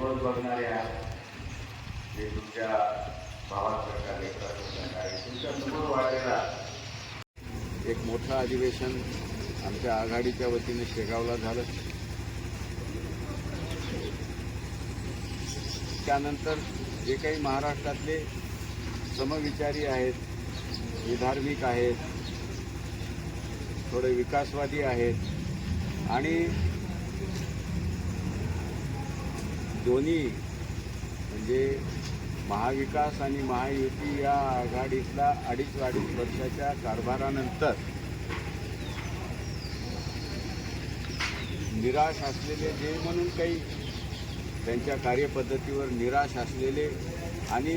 रोज बघणाऱ्या जे तुमच्या भावासारखा लेकरासारखा आहे तुमच्यासमोर वाढलेला एक मोठं अधिवेशन आमच्या आघाडीच्या वतीने शेगावला झालं. त्यानंतर जे काही महाराष्ट्रातले समविचारी आहेत विधार्मिक आहेत थोडे विकासवादी आहेत आणि दोन्ही म्हणजे महाविकास आणि महायुती या आघाडीतला अडीच अडीच वर्षाच्या कारभारानंतर निराश असलेले जे म्हणून काही त्यांच्या कार्यपद्धतीवर निराश असलेले आणि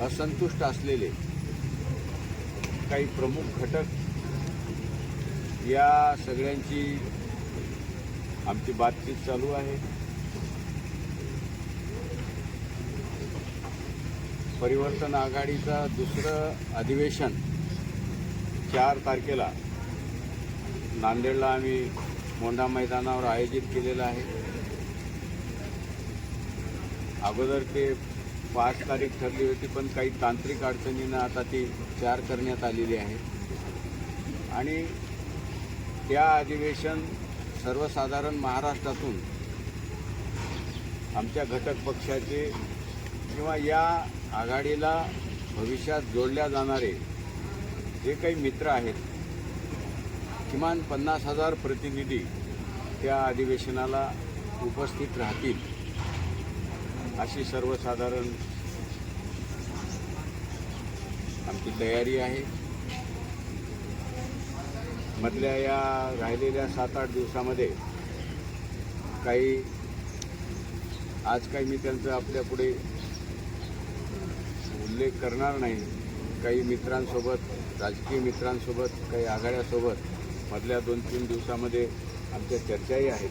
असंतुष्ट असलेले काही प्रमुख घटक या सगळ्यांची आमची बातचीत चालू आहे. परिवर्तन आघाडीचं दुसरं अधिवेशन चार तारखेला नांदेडला आम्ही मोंढा मैदानावर आयोजित केलेलं आहे. अगोदर ते पाच तारीख ठरली होती पण काही तांत्रिक अडचणींना आता ती चार करण्यात आलेली आहे. आणि त्या अधिवेशन सर्वसाधारण महाराष्ट्रातून आमच्या घटक पक्षाचे किंवा या आघाडीला भविष्यात जोडल्या जाणारे जे काही मित्र आहेत किमान पन्नास हजार प्रतिनिधी त्या अधिवेशनाला उपस्थित राहतील अशी सर्वसाधारण आमची तयारी आहे. मधल्या या राहिलेल्या सात आठ दिवसामध्ये काही आज काही मी त्यांचा आपल्यापुढे उल्लेख करणार नाही. काही मित्रांसोबत राजकीय मित्रांसोबत काही आघाड्यासोबत मधल्या दोन तीन दिवसामध्ये आमच्या चर्चाही आहेत.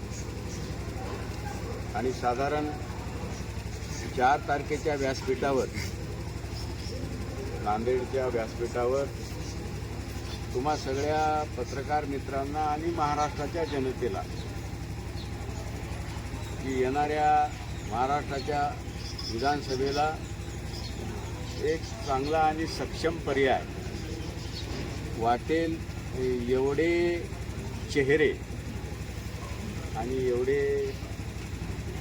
आणि साधारण चार तारखेच्या व्यासपीठावर नांदेडच्या व्यासपीठावर तुम्हा सगळ्या पत्रकार मित्रांना आणि महाराष्ट्राच्या जनतेला की येणाऱ्या महाराष्ट्राच्या विधानसभेला एक चांगला आणि सक्षम पर्याय वाटेल एवढे चेहरे आणि एवढे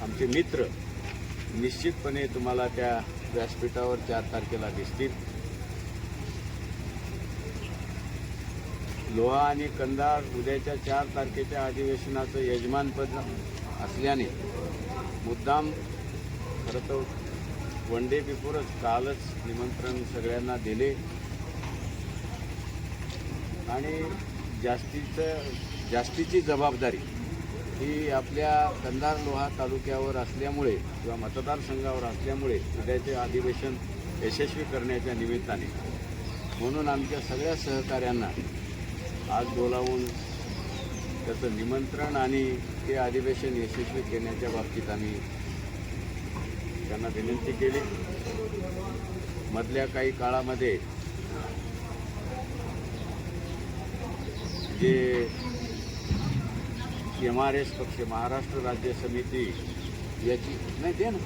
आमचे मित्र निश्चितपणे तुम्हाला त्या व्यासपीठावर चार तारखेला दिसतील. लोहा आणि कंधार उद्याच्या चार तारखेच्या अधिवेशनाचं यजमानपद असल्याने मुद्दाम खरं तर वन डे बिफोरच कालच निमंत्रण सगळ्यांना दिले. आणि जास्तीचं जास्तीची जबाबदारी ही आपल्या कंधार लोहा तालुक्यावर असल्यामुळे किंवा मतदारसंघावर असल्यामुळे उद्याचे अधिवेशन यशस्वी करण्याच्या निमित्ताने. म्हणून आमच्या सगळ्या सहकाऱ्यांना आज बोलावून त्याचं निमंत्रण आणि ते अधिवेशन यशस्वी केल्याच्या बाबतीत आम्ही त्यांना विनंती केली. मधल्या काही काळामध्ये जे एम आर एस पक्ष महाराष्ट्र राज्य समिती याची नाही दे ना.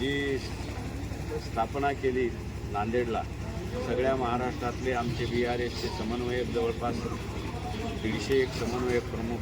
जी स्थापना केली नांदेडला सगळ्या महाराष्ट्रातले आमचे बी आर एसचे समन्वयक जवळपास दीडशे एक समन्वयक प्रमुख